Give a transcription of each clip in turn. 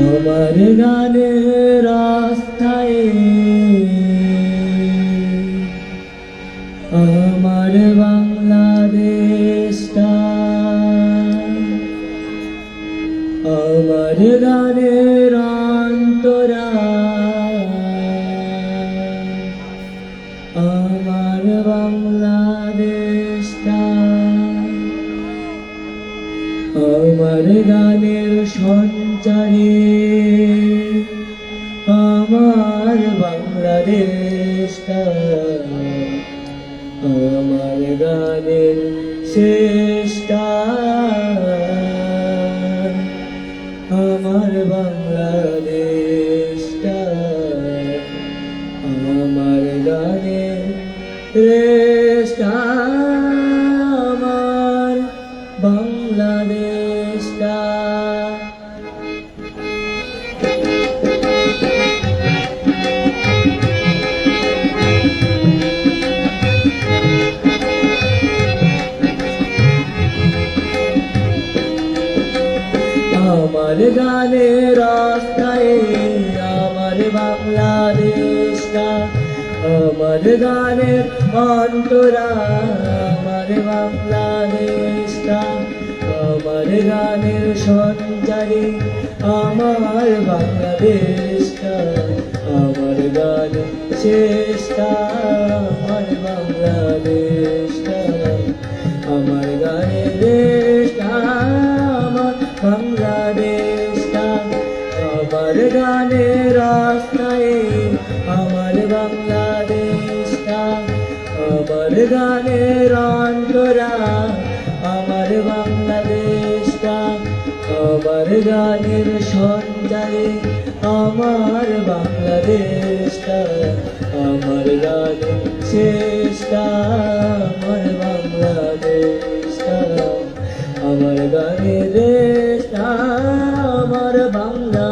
আমার গানের রাস্তায়। আমার বাংলাদেশটা। আমার গানের অন্তরা। আমার বাংলাদেশটা। আমার গানের সঞ্চারে আমার বাংলাদেশটা আমার গানের শেষটা আমার গানের রাস্তায় আমার বাংলাদেশটা আমার গানের অন্তরা আমার বাংলাদেশটা আমার গানের সঞ্চারী, আমার বাংলাদেশটা আমার গানের শেষটা আমার বাংলাদেশটা আমার গানের অন্তরা আমার বাংলাদেশটা আমার গানের সঞ্চারে আমার বাংলাদেশটা আমার গানের শেষটা আমার বাংলাদেশটা আমার গানের দেশটা আমার বাংলাদেশটা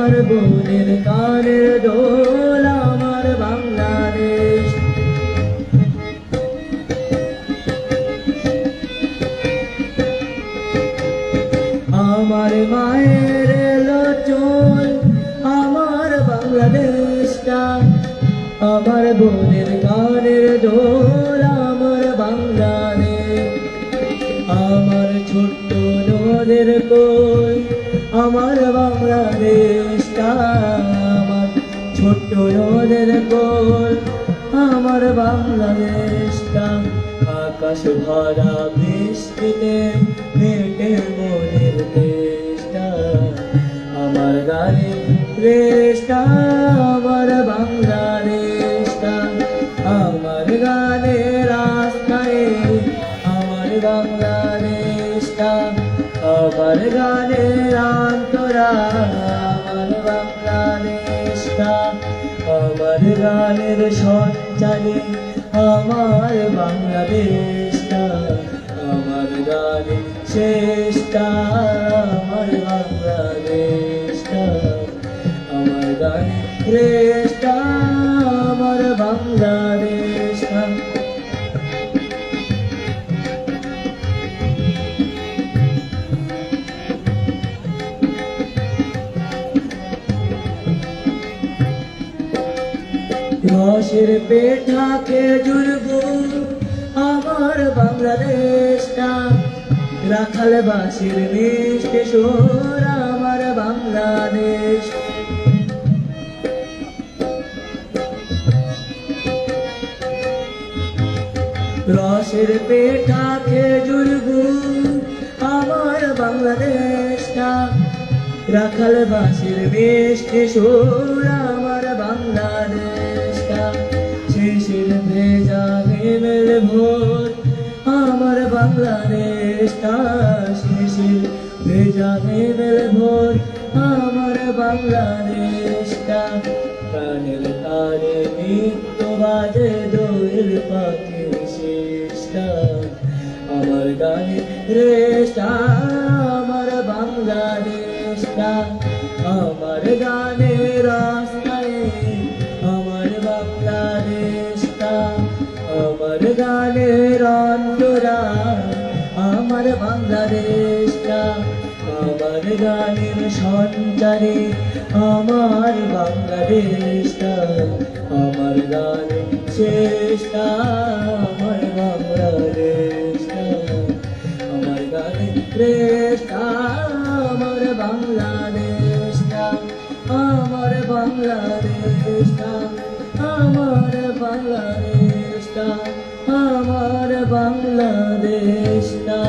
আমার বোনের কানের দোল, আমার বাংলাদেশ। আমার মায়ের লটন আমার বাংলাদেশটা। আমার বোনের গানের দোল, আমার বাংলাদেশ। আমার ছোট্ট নদের কোল, আমার বাংলাদেশটা আমার নদের কোল, আমার বাংলাদেশটা আকাশ ভরা বৃষ্টিতে মেটে মনের দেশটা আমার গানে দেশটা আমার বাংলাদেশটা আমার গানে রাস্তায় আমার বাংলাদেশটা আমার গানের অন্তরা আমার বাংলাদেশটা আমার গানের সঞ্চারে আমার বাংলাদেশটা আমার গানের শেষটা আমার বাংলাদেশটা আমার গান রেশটা রসের পেঠা খেজুর গুড় আমার বাংলাদেশটা রাখাল বাসির মিষ্টি আমার বাংলাদেশ। রসের পেঠা খেজুর গুড় আমার বাংলাদেশটা রাখাল বাসির মিষ্টি সুর মেমের ভোর আমার ভেজা মেমের ভোর আমার বাংলাদেশটা আমার গানে আমার বাংলাদেশটা আমার গানে রাস্তায় আমার বাংলাদেশটা, আমার গানের সঞ্চারে আমার বাংলাদেশটা, আমার গানের শেষটা, আমার বাংলাদেশটা, আমার গানের শ্রেষ্ঠা আমার বাংলাদেশটা আমার বাংলাদেশটা আমার বাংলাদেশটা। আমার বাংলাদেশটা